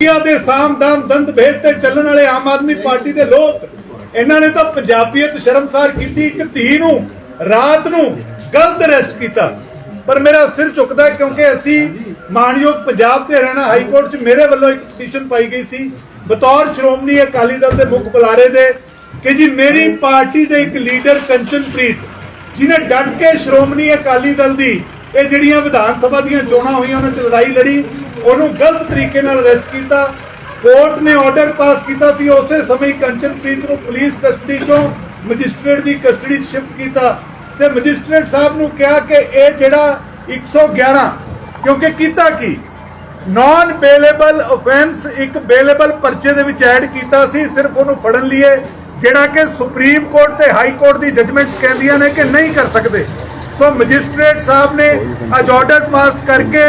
ਦੁਨੀਆ ਦੇ ਸਾਮਦਾਮ ਦੰਦ ਭੇਦ ਤੇ ਚੱਲਣ ਵਾਲੇ ਆਮ ਆਦਮੀ ਪਾਰਟੀ ਦੇ ਲੋਕ, ਇਹਨਾਂ ਨੇ ਤਾਂ ਪੰਜਾਬੀਅਤ ਸ਼ਰਮਸਾਰ ਕੀਤੀ, ਇੱਕ ਧੀ ਨੂੰ ਰਾਤ ਨੂੰ ਗਲਤ ਅਰੈਸਟ ਕੀਤਾ। ਪਰ ਮੇਰਾ ਸਿਰ ਝੁਕਦਾ ਕਿਉਂਕਿ ਅਸੀਂ ਮਾਨਯੋਗ ਪੰਜਾਬ ਤੇ ਹਰਿਆਣਾ ਹਾਈ ਕੋਰਟ 'ਚ ਮੇਰੇ ਵੱਲੋਂ ਇੱਕ ਪਟੀਸ਼ਨ ਪਾਈ ਗਈ ਸੀ। ਬਤੌਰ ਸ਼੍ਰੋਮਣੀ ਅਕਾਲੀ ਦਲ ਦੇ ਮੁੱਖ ਬੁਲਾਰੇ ਦੇ ਕਿ ਜੀ ਮੇਰੀ ਪਾਰਟੀ ਦੇ ਇੱਕ ਲੀਡਰ ਕੰਚਨਪ੍ਰੀਤ ਜਿਨੇ ਡਟ ਕੇ ਸ਼੍ਰੋਮਣੀ ਅਕਾਲੀ ਦਲ ਦੀ ਇਹ ਜਿਹੜੀਆਂ ਵਿਧਾਨ ਸਭਾ ਦੀਆਂ ਚੋਣਾਂ ਹੋਈਆਂ, ਉਹਨਾਂ 'ਚ ਲੜਾਈ ਲੜੀ ਉਹਨੂੰ ਗਲਤ ਤਰੀਕੇ ਨਾਲ ਅਰੈਸਟ ਕੀਤਾ। ਕੋਰਟ ਨੇ ਆਰਡਰ ਪਾਸ ਕੀਤਾ ਸੀ। ਉਸੇ ਸਮੇਂ ਕੰਚਨਪ੍ਰੀਤ ਨੂੰ ਪੁਲਿਸ ਕਸਟਡੀ 'ਚੋਂ ਮੈਜਿਸਟ੍ਰੇਟ ਦੀ ਕਸਟਡੀ 'ਚ ਸ਼ਿਫਟ ਕੀਤਾ। ਤੇ ਮੈਜਿਸਟ੍ਰੇਟ ਸਾਹਿਬ ਨੂੰ ਕਿਹਾ ਕਿ ਇਹ ਜਿਹੜਾ 111 ਕਿਉਂਕਿ ਕੀਤਾ ਕੀ? ਨਾਨ ਬੇਲੇਬਲ ਆਫੈਂਸ ਇੱਕ ਬੇਲੇਬਲ ਪਰਚੇ ਦੇ ਵਿੱਚ ਐਡ ਕੀਤਾ ਸੀ। ਸਿਰਫ ਉਹਨੂੰ ਫੜਨ ਲਈਏ ਜਿਹੜਾ ਕਿ ਸੁਪਰੀਮ ਕੋਰਟ ਤੇ ਹਾਈ ਕੋਰਟ ਦੀ ਜਜਮੈਂਟਸ ਕਹਿੰਦੀਆਂ ਨੇ ਕਿ ਨਹੀਂ ਕਰ ਸਕਦੇ। ਸੋ ਮੈਜਿਸਟ੍ਰੇਟ ਸਾਹਿਬ ਨੇ ਅੱਜ ਆਰਡਰ ਪਾਸ ਕਰਕੇ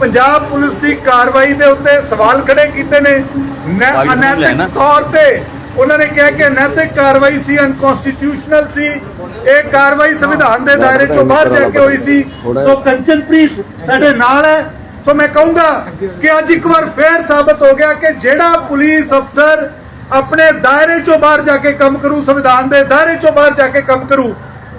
ਪੰਜਾਬ ਪੁਲਿਸ ਦੀ ਕਾਰਵਾਈ ਦੇ ਉੱਤੇ ਸਵਾਲ ਖੜੇ ਕੀਤੇ ਨੇ। ਅਨੈਤਿਕ ਤੌਰ ਤੇ ਉਹਨਾਂ ਨੇ ਕਿਹਾ ਕਿ ਅਨੈਤਿਕ ਕਾਰਵਾਈ ਸੀ ਅਨਕਨਸਟੀਟਿਊਸ਼ਨਲ ਸੀ। ਇਹ ਕਾਰਵਾਈ ਸੰਵਿਧਾਨ ਦੇ ਦਾਇਰੇ ਚੋਂ ਬਾਹਰ ਜਾ ਕੇ ਹੋਈ ਸੀ। ਸੋ ਕੰਚਨਪ੍ਰੀਤ ਸਾਡੇ ਨਾਲ ਹੈ। ਸੋ ਮੈਂ ਕਹੂੰਗਾ ਕਿ ਅੱਜ ਇੱਕ ਵਾਰ ਫੇਰ ਸਾਬਤ ਹੋ ਗਿਆ ਕਿ ਜਿਹੜਾ ਪੁਲਿਸ ਅਫਸਰ ਆਪਣੇ ਦਾਇਰੇ ਚੋਂ ਬਾਹਰ ਜਾ ਕੇ ਕੰਮ ਕਰੂ ਸੰਵਿਧਾਨ ਦੇ ਦਾਇਰੇ ਚੋਂ ਬਾਹਰ ਜਾ ਕੇ ਕੰਮ ਕਰੂ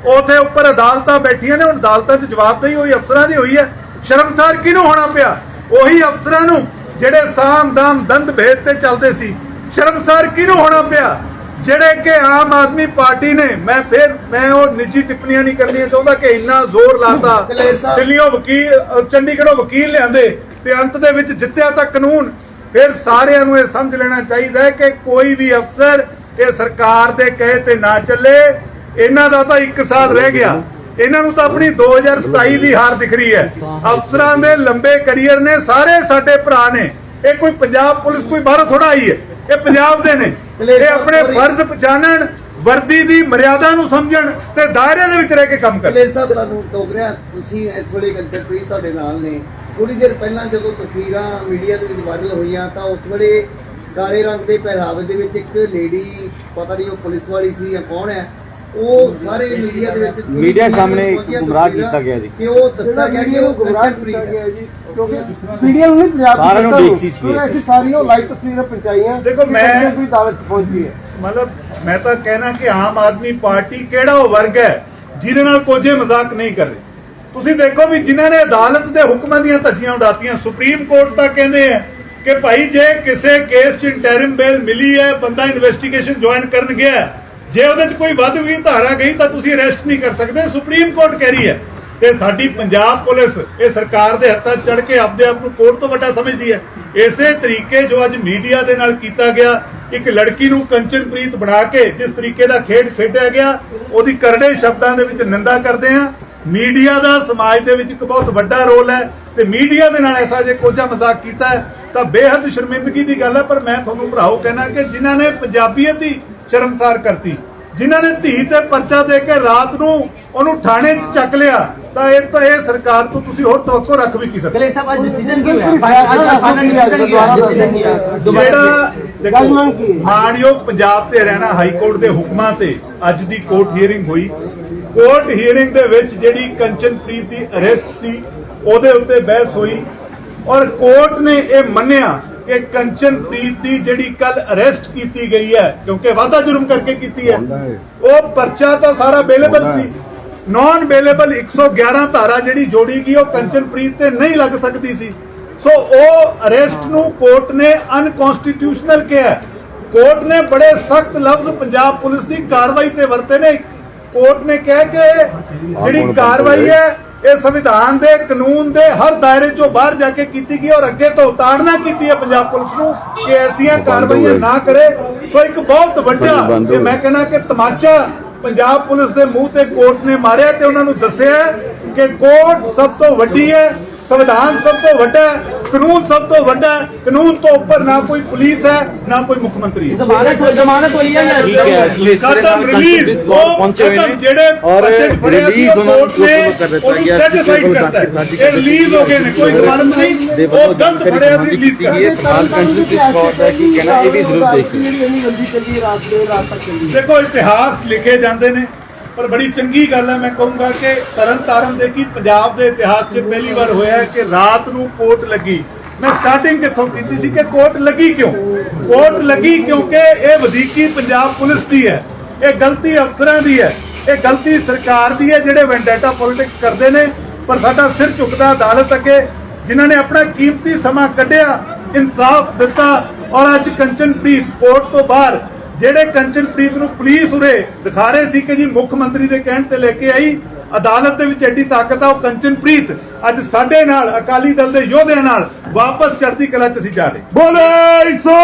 ਉਥੇ ਉੱਪਰ ਅਦਾਲਤਾਂ ਬੈਠੀਆਂ ਨੇ। ਹੁਣ ਅਦਾਲਤਾਂ 'ਚ ਜਵਾਬਦੇਹੀ ਹੋਈ ਅਫਸਰਾਂ ਦੀ ਹੋਈ ਹੈ। ਸ਼ਰਮਸਾਰ ਕਿਹਨੂੰ ਹੋਣਾ ਪਿਆ? ਉਹੀ ਅਫਸਰਾਂ ਨੂੰ ਜਿਹੜੇ ਸਾਮ ਦੰਦ ਭੇਦ ਤੇ ਚੱਲਦੇ ਸੀ। ਸ਼ਰਮਸਾਰ ਕਿਹਨੂੰ ਹੋਣਾ ਪਿਆ? ਜਿਹੜੇ ਕਿ ਆਮ ਆਦਮੀ ਪਾਰਟੀ ਨੇ, ਮੈਂ ਫਿਰ, ਮੈਂ ਉਹ ਨਿੱਜੀ ਟਿੱਪਣੀਆਂ ਨਹੀਂ ਕਰਨੀਆਂ ਚਾਹੁੰਦਾ ਕਿ ਇੰਨਾ ਜ਼ੋਰ ਲਾਤਾ। ਦਿੱਲੀੋਂ ਵਕੀਲ, ਅਹ ਚੰਡੀਗੜ੍ਹੋਂ ਵਕੀਲ ਲਿਆਂਦੇ ਤੇ ਅੰਤ ਦੇ ਵਿੱਚ ਜਿੱਤਿਆ ਤਾਂ ਕਾਨੂੰਨ। ਫਿਰ ਸਾਰਿਆਂ ਨੂੰ ਇਹ ਸਮਝ ਲੈਣਾ ਚਾਹੀਦਾ ਹੈ ਕਿ ਕੋਈ ਵੀ ਅਫਸਰ ਇਹ ਸਰਕਾਰ ਦੇ ਕਹੇ ਤੇ ਨਾ ਚੱਲੇ। ਇਹਨਾਂ ਦਾ ਤਾਂ ਇੱਕ ਸਾਲ ਰਹਿ ਗਿਆ। ਇਹਨਾਂ ਨੂੰ ਤਾਂ ਆਪਣੀ 2027 ਦੀ ਹਾਰ ਦਿਖ ਰਹੀ ਹੈ। ਅਫਸਰਾਂ ਦੇ ਲੰਬੇ ਕੈਰੀਅਰ ਨੇ, ਸਾਰੇ ਸਾਡੇ ਭਰਾ ਨੇ। ਇਹ ਕੋਈ ਪੰਜਾਬ ਪੁਲਿਸ ਕੋਈ ਬਾਹਰੋਂ ਥੋੜਾ ਆਈ ਹੈ। ਇਹ ਪੰਜਾਬ ਦੇ ਨੇ। ਇਹ ਆਪਣੇ ਫਰਜ਼ ਪਛਾਣਨ, ਵਰਦੀ ਦੀ ਮਰਿਆਦਾ ਨੂੰ ਸਮਝਣ ਤੇ ਦਾਇਰੇ ਦੇ ਵਿੱਚ ਰਹਿ ਕੇ ਕੰਮ ਕਰਨ। ਕਲੇਰ ਸਾਹਿਬ, ਤੁਹਾਨੂੰ ਟੋਕ ਰਿਹਾ, ਤੁਸੀਂ ਇਸ ਵੇਲੇ ਕੰਟਰਪ੍ਰੀਤ ਤੁਹਾਡੇ ਨਾਲ ਨੇ। ਥੋੜੀ ਦੇਰ ਪਹਿਲਾਂ ਜਦੋਂ ਤਸਵੀਰਾਂ ਮੀਡੀਆ ਦੇ ਵਿੱਚ ਵਾਇਰਲ ਹੋਈਆਂ, ਤਾਂ ਉਸ ਵੇਲੇ ਕਾਲੇ ਰੰਗ ਦੇ ਪਹਿਰਾਵੇ ਦੇ ਵਿੱਚ ਇੱਕ ਲੇਡੀ, ਪਤਾ ਨਹੀਂ ਉਹ ਪੁਲਿਸ ਵਾਲੀ ਸੀ ਜਾਂ ਕੌਣ ਹੈ ਉਹ ਸਾਰੇ ਮੀਡੀਆ ਦੇ ਵਿੱਚ ਮੀਡੀਆ ਸਾਹਮਣੇ ਗੁੰਮਰਾਹ ਤਸਵੀਰਾਂ ਕੀਤਾ ਗਿਆ ਜੀ। ਕਿ ਉਹ ਦੱਸਿਆ ਗਿਆ ਕਿ ਉਹ ਗੁੰਮਰਾਹ ਕੀਤਾ ਗਿਆ ਜੀ ਕਿਉਂਕਿ ਮੀਡੀਆ ਨੂੰ ਨਹੀਂ ਪੰਜਾਬ ਸਾਰਿਆਂ ਨੂੰ ਦੇਖ ਸੀ ਸੀ। ਐਸੀ ਸਾਰੀਆਂ ਲਾਈਵ ਤਸਵੀਰਾਂ ਪਹੁੰਚਾਈਆਂ ਦੇਖੋ, ਮੈਂ- ਕੋਈ ਅਦਾਲਤ ਪਹੁੰਚ ਗਈ ਹੈ ਮਤਲਬ ਮੈਂ ਤਾਂ ਕਹਿਣਾ ਕਿ ਆਮ ਆਦਮੀ ਪਾਰਟੀ ਕਿਹੜਾ ਉਹ ਵਰਗ ਹੈ ਜਿਹਦੇ ਨਾਲ ਕੋਝੇ ਮਜ਼ਾਕ ਨਹੀਂ ਕਰ ਰਹੇ ਤੁਸੀਂ ਦੇਖੋ ਵੀ ਜਿਨ੍ਹਾਂ ਨੇ ਅਦਾਲਤ ਦੇ ਹੁਕਮਾਂ ਦੀਆਂ ਧੱਜੀਆਂ ਉਡਾਤੀਆਂ ਸੁਪਰੀਮ ਕੋਰਟ ਤਾਂ ਕਹਿੰਦੇ ਆ ਕਿ ਭਾਈ ਜੇ ਕਿਸੇ ਕੇਸ 'ਚ ਇੰਟਰਿਮ ਬੇਲ ਮਿਲੀ ਹੈ ਬੰਦਾ ਇਨਵੈਸਟੀਗੇਸ਼ਨ ਜੁਆਇਨ ਕਰਨ ਗਿਆ ਹੈ, ਜੇ ਉਹਦੇ 'ਚ ਕੋਈ ਵੱਧ ਵੀ ਧਾਰਾ ਗਈ ਤਾਂ ਤੁਸੀਂ ਅਰੈਸਟ ਨਹੀਂ ਕਰ ਸਕਦੇ। ਸੁਪਰੀਮ ਕੋਰਟ ਕਹਿ ਰਹੀ ਹੈ ਤੇ ਸਾਡੀ ਪੰਜਾਬ ਪੁਲਿਸ ਇਹ ਸਰਕਾਰ ਦੇ ਹੱਥਾਂ ਚੜ ਕੇ ਆਪਦੇ ਆਪ ਨੂੰ ਕੋਰਟ ਤੋਂ ਵੱਡਾ ਸਮਝਦੀ ਹੈ। ਇਸੇ ਤਰੀਕੇ ਜੋ ਅੱਜ ਮੀਡੀਆ ਦੇ ਨਾਲ ਕੀਤਾ ਗਿਆ, ਇੱਕ ਲੜਕੀ ਨੂੰ ਕੰਚਨਪ੍ਰੀਤ ਬਣਾ ਕੇ ਜਿਸ ਤਰੀਕੇ ਦਾ ਖੇਡ ਖੇਡਿਆ ਗਿਆ, ਉਹਦੀ ਕਰੜੇ ਸ਼ਬਦਾਂ ਦੇ ਵਿੱਚ ਨਿੰਦਾ ਕਰਦੇ ਆ ਮੀਡੀਆ ਦਾ ਸਮਾਜ ਦੇ ਵਿੱਚ ਇੱਕ ਬਹੁਤ ਵੱਡਾ ਰੋਲ ਹੈ ਤੇ ਮੀਡੀਆ ਦੇ ਨਾਲ ਐਸਾ ਜੇ ਕੋਝਾ ਮਜ਼ਾਕ ਕੀਤਾ ਤਾਂ ਬੇਹੱਦ ਸ਼ਰਮਿੰਦਗੀ ਦੀ ਗੱਲ ਹੈ। ਪਰ ਮੈਂ ਤੁਹਾਨੂੰ ਭਰਾਓ ਕਹਿਣਾ ਕਿ ਜਿਨ੍ਹਾਂ ਨੇ ਪੰਜਾਬੀਅਤ ਦੀ ਸ਼ਰਮਸਾਰ ਕਰਤੀ। ਜਿਨ੍ਹਾਂ ਨੇ ਧੀ ਤੇ ਪਰਚਾ ਦੇ ਕੇ ਰਾਤ ਨੂੰ ਉਹਨੂੰ ਥਾਣੇ 'ਚ ਚੱਕ ਲਿਆ ਤਾਂ ਇਹ ਤਾਂ ਇਹ ਸਰਕਾਰ ਤੋਂ ਤੁਸੀਂ ਹੋਰ ਤਵੱਕੋ ਰੱਖ ਵੀ ਕੀ ਸਕਦੇ? ਸਾਹਿਬ ਅੱਜ ਡਿਸੀਜਨ ਕੀ ਹੋਇਆ ਫਾਈਨਲ ਡਿਸੀਜਨ ਕੀ? ਜਿਹੜਾ ਦੇਖੋ ਪੰਜਾਬ ਤੇ ਹਰਿਆਣਾ ਹਾਈ ਕੋਰਟ ਦੇ ਹੁਕਮਾਂ ਤੇ ਅੱਜ ਦੀ ਕੋਰਟ ਹੀਅਰਿੰਗ ਹੋਈ। ਕੋਰਟ ਹੀਅਰਿੰਗ ਦੇ ਵਿੱਚ ਜਿਹੜੀ ਕੰਚਨਪ੍ਰੀਤ ਦੀ ਅਰੈਸਟ ਸੀ ਉਹਦੇ ਉੱਤੇ ਬਹਿਸ ਹੋਈ। ਔਰ ਕੋਰਟ ਨੇ ਇਹ ਮੰਨਿਆ ਕਿ ਕੰਚਨਪ੍ਰੀਤ ਦੀ ਜਿਹੜੀ ਕੱਲ ਅਰੈਸਟ ਕੀਤੀ ਗਈ ਹੈ ਕਿਉਂਕਿ ਵਾਧਾ ਜੁਰਮ ਕਰਕੇ ਕੀਤੀ ਹੈ ਉਹ ਪਰਚਾ ਤਾਂ ਸਾਰਾ ਅਵੇਲੇਬਲ ਸੀ। ਨਾਨ ਅਵੇਲੇਬਲ 111 ਧਾਰਾ ਜਿਹੜੀ ਜੋੜੀ ਗਈ ਉਹ ਕੰਚਨਪ੍ਰੀਤ ਤੇ ਨਹੀਂ ਲੱਗ ਸਕਦੀ ਸੀ। ਸੋ ਉਹ ਅਰੈਸਟ ਨੂੰ ਕੋਰਟ ਨੇ ਅਨਕਨਸਟੀਟਿਊਸ਼ਨਲ ਕਿਹਾ। ਕੋਰਟ ਨੇ ਬੜੇ ਸਖਤ ਲਫ਼ਜ਼ ਪੰਜਾਬ ਪੁਲਿਸ ਦੀ ਕਾਰਵਾਈ ਤੇ ਵਰਤੇ ਨੇ। ਕੋਰਟ ਨੇ ਕਿਹਾ ਕਿ ਜਿਹੜੀ ਕਾਰਵਾਈ ਹੈ ਇਹ ਸੰਵਿਧਾਨ ਦੇ ਕਾਨੂੰਨ ਦੇ ਹਰ ਦਾਇਰੇ ਚੋਂ ਬਾਹਰ ਜਾ ਕੇ ਕੀਤੀ ਗਈ ਔਰ ਅੱਗੇ ਤੋਂ ਉਤਾਰਨਾ ਕੀਤੀ ਹੈ ਪੰਜਾਬ ਪੁਲਿਸ ਨੂੰ ਕਿ ਐਸੀਆਂ ਕਾਰਵਾਈਆਂ ਨਾ ਕਰੇ। ਸੋ ਇੱਕ ਬਹੁਤ ਵੱਡਾ ਤੇ ਮੈਂ ਕਹਿੰਦਾ ਕਿ ਤਮਾਚਾ ਪੰਜਾਬ ਪੁਲਿਸ ਦੇ ਮੂੰਹ ਤੇ ਕੋਰਟ ਨੇ ਮਾਰਿਆ ਤੇ ਉਹਨਾਂ ਨੂੰ ਦੱਸਿਆ ਕਿ ਕੋਰਟ ਸਭ ਤੋਂ ਵੱਡੀ ਹੈ ਸੰਵਿਧਾਨ ਸਭ ਤੋਂ ਵੱਡਾ ਹੈ। ਕਾਨੂੰਨ ਸਭ ਤੋਂ ਵੱਡਾ ਹੈ ਕਾਨੂੰਨ ਤੋਂ ਉੱਪਰ ਨਾ ਕੋਈ ਪੁਲਿਸ ਹੈ ਨਾ ਕੋਈ ਮੁੱਖ ਮੰਤਰੀ ਹੈ। ਜ਼ਮਾਨਤ ਜ਼ਮਾਨਤ ਹੋਈ ਹੈ ਠੀਕ ਹੈ ਰਿਲੀਜ਼ ਪਹੁੰਚੇ ਹੋਏ ਨੇ ਜਿਹੜੇ ਔਰ ਰਿਲੀਜ਼ ਉਹਨਾਂ ਨੂੰ ਕਰ ਦਿੱਤਾ ਗਿਆ ਹੈ। ਰਿਲੀਜ਼ ਹੋ ਗਏ ਨੇ ਕੋਈ ਜ਼ਮਾਨਤ ਨਹੀਂ। ਉਹ ਗਲਤ ਫੜਿਆ ਸੀ ਰਿਲੀਜ਼ ਕਰ ਕੀ ਕਹਿਣਾ ਇਹ ਵੀ ਜ਼ਰੂਰ ਦੇਖੋ ਇਤਿਹਾਸ ਲਿਖੇ ਜਾਂਦੇ ਨੇ। ਪਰ ਬੜੀ ਚੰਗੀ ਗੱਲ ਹੈ, ਮੈਂ ਕਹੂੰਗਾ ਕਿ ਤਰਨ ਦੇ ਕੀ ਪੰਜਾਬ ਦੇ ਇਤਿਹਾਸ 'ਚ ਪਹਿਲੀ ਵਾਰ ਹੋਇਆ ਹੈ ਕਿ ਰਾਤ ਨੂੰ ਕੋਰਟ ਲੱਗੀ। ਮੈਂ ਸਟਾਰਟਿੰਗ ਕਿੱਥੋਂ ਕੀਤੀ ਸੀ ਕਿ ਕੋਰਟ ਲੱਗੀ ਕਿਉਂ? ਕੋਰਟ ਲੱਗੀ ਕਿਉਂਕਿ ਇਹ ਵਧੀਕੀ ਪੰਜਾਬ ਪੁਲਿਸ ਦੀ ਹੈ, ਇਹ ਗਲਤੀ ਅਫਸਰਾਂ ਦੀ ਹੈ, ਇਹ ਗਲਤੀ ਸਰਕਾਰ ਦੀ ਹੈ ਜਿਹੜੇ ਵੈਂਡੇਟਾ ਪੋਲਿਟਿਕਸ ਕਰਦੇ ਨੇ, ਪਰ ਸਾਡਾ ਸਿਰ ਝੁਕਦਾ ਅਦਾਲਤ ਅੱਗੇ, ਜਿਨ੍ਹਾਂ ਨੇ ਆਪਣਾ ਕੀਮਤੀ ਸਮਾਂ ਕੱਢਿਆ, ਇਨਸਾਫ ਦਿੱਤਾ ਔਰ ਅੱਜ ਕੰਚਨਪ੍ਰੀਤ ਕੋਰਟ ਤੋਂ ਬਾਹਰ ਜਿਹੜੇ ਕੰਚਨਪ੍ਰੀਤ ਨੂੰ ਪੁਲਿਸ ਉਰੇ ਦਿਖਾ ਰਹੇ ਸੀ ਕਿ ਜੀ ਮੁੱਖ ਮੰਤਰੀ ਦੇ ਕਹਿਣ ਤੇ ਲੈ ਕੇ ਆਈ, ਅਦਾਲਤ ਦੇ ਵਿੱਚ ਐਡੀ ਤਾਕਤ ਆ, ਉਹ ਕੰਚਨਪ੍ਰੀਤ ਅੱਜ ਸਾਡੇ ਨਾਲ, ਅਕਾਲੀ ਦਲ ਦੇ ਯੋਧਿਆਂ ਨਾਲ ਵਾਪਸ ਚੜ੍ਹਦੀ ਕਲਾ 'ਚ ਅਸੀਂ ਜਾ ਰਹੇ ਬੋਲੇ ਸੋ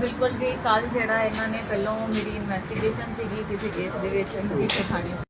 ਬਿਲਕੁਲ ਜੀ ਕੱਲ ਜਿਹੜਾ ਇਹਨਾਂ ਨੇ ਪਹਿਲਾਂ ਮੇਰੀ ਇਨਵੈਸਟੀਗੇਸ਼ਨ ਸੀਗੀ ਕਿਸੇ ਕੇਸ ਦੇ ਵਿੱਚ ਮਜੀਠਾ ਥਾਣੇ